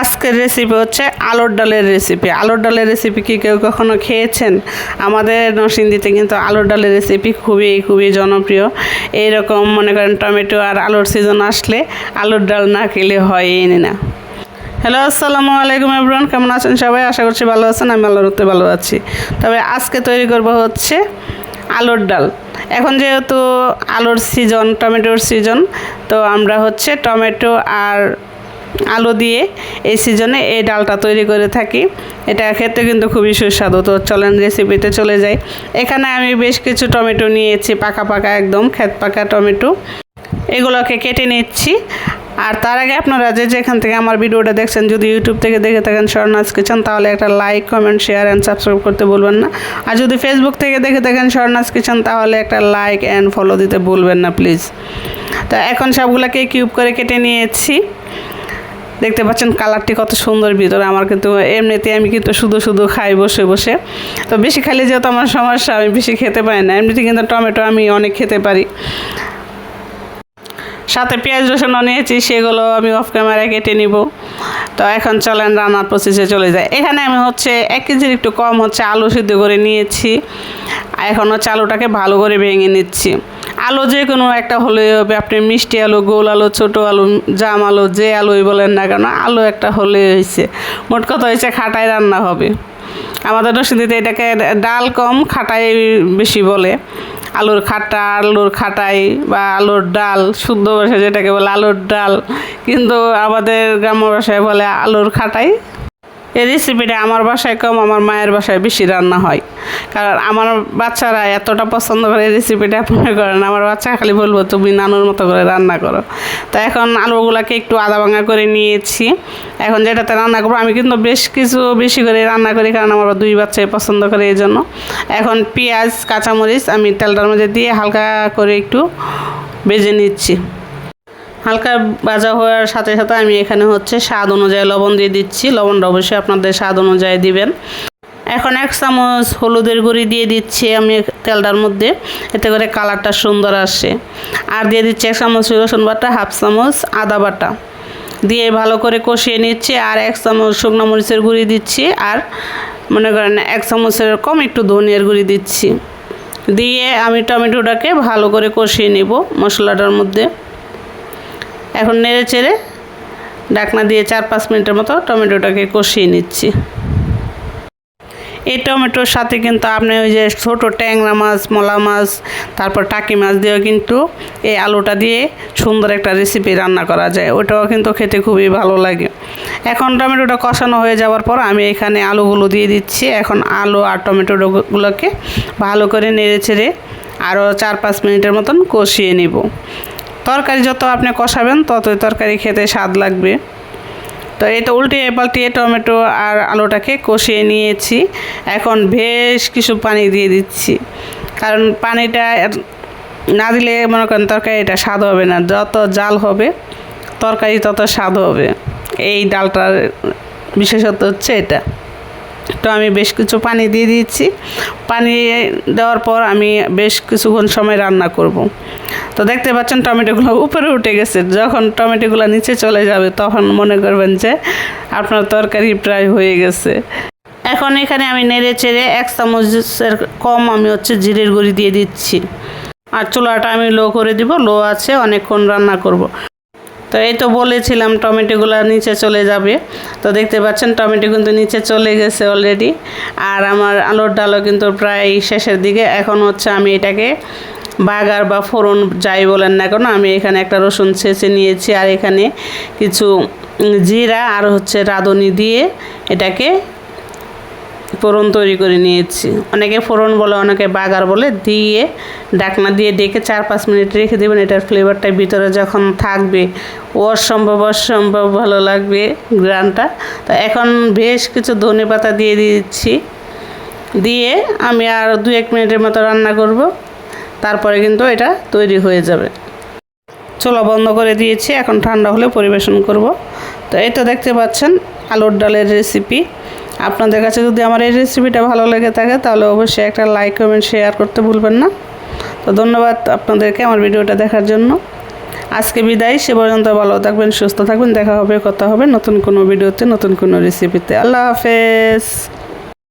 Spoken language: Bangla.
আজকের রেসিপি হচ্ছে আলুর ডালের রেসিপি আলুর ডালের রেসিপি কি কেউ কখনো খেয়েছেন? আমাদের নরসিংদীতে কিন্তু আলুর ডালের রেসিপি খুবই খুবই জনপ্রিয়। এইরকম মনে করেন টমেটো আর আলুর সিজন আসলে আলুর ডাল না খেলে হয়ই না। হ্যালো আসসালামু আলাইকুম এভরিওয়ান কেমন আছেন সবাই? আশা করছি ভালো আছেন, আমি আল্লাহর ভালো আছি। তবে আজকে তৈরি করব হচ্ছে আলুর ডাল। এখন যেহেতু আলুর সিজন টমেটোর সিজন তো আমরা হচ্ছে টমেটো আর আলু দিয়ে এই সিজনে এই ডালটা তৈরি করে থাকি। এটা খেতে কিন্তু খুবই সুস্বাদু। তো চলেন রেসিপিতে চলে যাই। এখানে আমি বেশ কিছু টমেটো নিয়েছি, পাকা পাকা একদম খেত পাকা টমেটো। এগুলোকে কেটে নিচ্ছি। আর তার আগে আপনারা যে যেখান থেকে আমার ভিডিওটা দেখছেন, যদি ইউটিউব থেকে দেখে থাকেন স্বর্ণাজ কিচেন তাহলে একটা like comment share and subscribe করতে ভুলবেন না। আর যদি ফেসবুক থেকে দেখে থাকেন স্বর্ণাজ কিচেন তাহলে একটা লাইক অ্যান্ড ফলো দিতে ভুলবেন না প্লিজ তো এখন সবগুলোকে কিউব করে কেটে নিয়েছি। দেখতে পাচ্ছেন কালারটি কত সুন্দর ভিতরে। আমার কিন্তু এমনিতে আমি কিন্তু শুধু শুধু খাই বসে বসে। তো বেশি খাইলে যেহেতু আমার সমস্যা, আমি বেশি খেতে পারি না। এমনিতে কিন্তু টমেটো আমি অনেক খেতে পারি। সাথে পেঁয়াজ রসুনও নিয়েছি, সেগুলো আমি অফ ক্যামেরায় কেটে নিব। তো এখন চলেন রান্নার প্রসেসে চলে যায় এখানে আমি হচ্ছে এক কেজির একটু কম হচ্ছে আলু সিদ্ধ করে নিয়েছি। এখন হচ্ছে আলুটাকে ভালো করে ভেঙে নিচ্ছি। আলু যে কোনো একটা হলেই হবে। আপনি মিষ্টি আলু, গোল আলু, ছোটো আলু, জাম আলু, যে আলুই বলেন না কেন, আলু একটা হলে হয়েছে মোট কথা হয়েছে খাটায় রান্না হবে। আমাদের নসিন্দিতে এটাকে ডাল কম খাটাই বেশি বলে। আলুর খাটা, আলুর খাটাই বা আলুর ডাল, শুদ্ধ ভাষায় যেটাকে বলে আলুর ডাল। কিন্তু আমাদের গ্রাম্য ভাষায় বলে আলুর খাটাই। এই রেসিপিটা আমার বাসায় কম, আমার মায়ের বাসায় বেশি রান্না হয়। কারণ আমার বাচ্চারা এতটা পছন্দ করে এই রেসিপিটা মনে করেন, আমার বাচ্চা খালি বলব, তুমি নানুর মতো করে রান্না করো। তো এখন আলুগুলাকে একটু আদা ভাঙা করে নিয়েছি। এখন যেটাতে রান্না করব, আমি কিন্তু বেশ কিছু বেশি করে রান্না করি, কারণ আমার দুই বাচ্চাই পছন্দ করে এই জন্য এখন পেঁয়াজ, কাঁচামরিচ আমি তেলটার মধ্যে দিয়ে হালকা করে একটু বেজে নিচ্ছি। হালকা ভাজা হওয়ার সাথে সাথে আমি এখানে হচ্ছে স্বাদ অনুযায়ী লবণ দিয়ে দিচ্ছি। লবণটা অবশ্যই আপনাদের স্বাদ অনুযায়ী দিবেন। এখন এক চামচ হলুদের গুঁড়ি দিয়ে দিচ্ছি আমি তেলটার মধ্যে। এতে করে কালারটা সুন্দর আসে। আর দিয়ে দিচ্ছি এক চামচ রসুন বাটা, হাফ চামচ আদা বাটা। দিয়ে ভালো করে কষিয়ে নিচ্ছি আর এক চামচ শুকনো মরিচের গুঁড়ি দিচ্ছি আর মনে করেন এক চামচের কম একটু ধনিয়ার গুঁড়ি দিচ্ছি। দিয়ে আমি টমেটোটাকে ভালো করে কষিয়ে নেব মশলাটার মধ্যে। এখন নেড়ে চেড়ে ডাকনা দিয়ে চার পাঁচ মিনিটের মতো টমেটোটাকে কষিয়ে নিচ্ছি। এই টমেটোর সাথে কিন্তু আপনি ওই যে ছোটো ট্যাংরা মাছ, মলা মাছ, তারপর টাকি মাছ দিয়েও কিন্তু এই আলুটা দিয়ে সুন্দর একটা রেসিপি রান্না করা যায়। ওটাও কিন্তু খেতে খুবই ভালো লাগে। এখন টমেটোটা কষানো হয়ে যাওয়ার পর আমি এখানে আলুগুলো দিয়ে দিচ্ছি। এখন আলু আর টমেটোগুলোকে ভালো করে নেড়ে চেড়ে আরও চার পাঁচ মিনিটের মতন কষিয়ে নিব। তরকারি যত আপনি কষাবেন, ততই তরকারি খেতে স্বাদ লাগবে। তো এই তো উল্টিয়ে পাল্টিয়ে টমেটো আর আলুটাকে কষিয়ে নিয়েছি। এখন বেশ কিছু পানি দিয়ে দিচ্ছি। কারণ পানিটা না দিলে মনে করেন তরকারিটা স্বাদ হবে না। যত জাল হবে, তরকারি তত স্বাদ হবে। এই ডালটার বিশেষত্ব হচ্ছে এটা। তো আমি বেশ কিছু পানি দিয়ে দিচ্ছি পানি দেওয়ার পর আমি বেশ কিছুক্ষণ সময় রান্না করব। তো দেখতে পাচ্ছেন টমেটোগুলো উপরে উঠে গেছে। যখন টমেটোগুলো নিচে চলে যাবে, তখন মনে করবেন যে আপনার তরকারি প্রায় হয়ে গেছে। এখন এখানে আমি নেড়ে চেড়ে এক চামচের কম আমি হচ্ছে জিরের গুঁড়ি দিয়ে দিচ্ছি। আর চুলাটা আমি লো করে দিব, লো আছে, অনেকক্ষণ রান্না করব। তো এই তো বলেছিলাম টমেটোগুলো নিচে চলে যাবে। তো দেখতে পাচ্ছেন টমেটো কিন্তু নিচে চলে গেছে অলরেডি আর আমার আলুর ডালও কিন্তু প্রায় শেষের দিকে। এখন হচ্ছে আমি এটাকে বাগার বা ফোড়ন যাই বলেন না কেন, আমি এখানে একটা রসুন ছেঁচে নিয়েছি আর এখানে কিছু জিরা আর হচ্ছে রাঁধুনি দিয়ে এটাকে ফোড়ন তৈরি করে নিয়েছি। অনেকে ফোড়ন বলে, অনেকে বাগার বলে, দিয়ে ডাকনা দিয়ে ডেকে চার পাঁচ মিনিট রেখে দেবেন, এটার ফ্লেভারটা ভিতরে যখন থাকবে, অসম্ভব অসম্ভব ভালো লাগবে গ্রানটা। তো এখন বেশ কিছু ধনে পাতা দিয়ে দিচ্ছি। দিয়ে আমি আর দু এক মিনিটের মতো রান্না করব। তারপরে কিন্তু এটা তৈরি হয়ে যাবে। চুলা বন্ধ করে দিয়েছি, এখন ঠান্ডা হলে পরিবেশন করব। তো এই তো দেখতে পাচ্ছেন আলুর ডালের রেসিপি আপনাদের কাছে যদি আমার এই রেসিপিটা ভালো লেগে থাকে, তাহলে অবশ্যই একটা লাইক কমেন্ট শেয়ার করতে ভুলবেন না। তো ধন্যবাদ আপনাদেরকে আমার ভিডিওটা দেখার জন্য। আজকে বিদায়, সে পর্যন্ত ভালো থাকবেন, সুস্থ থাকবেন, দেখা হবে, কথা হবে নতুন কোনো ভিডিওতে নতুন কোনো রেসিপিতে আল্লাহ হাফেজ।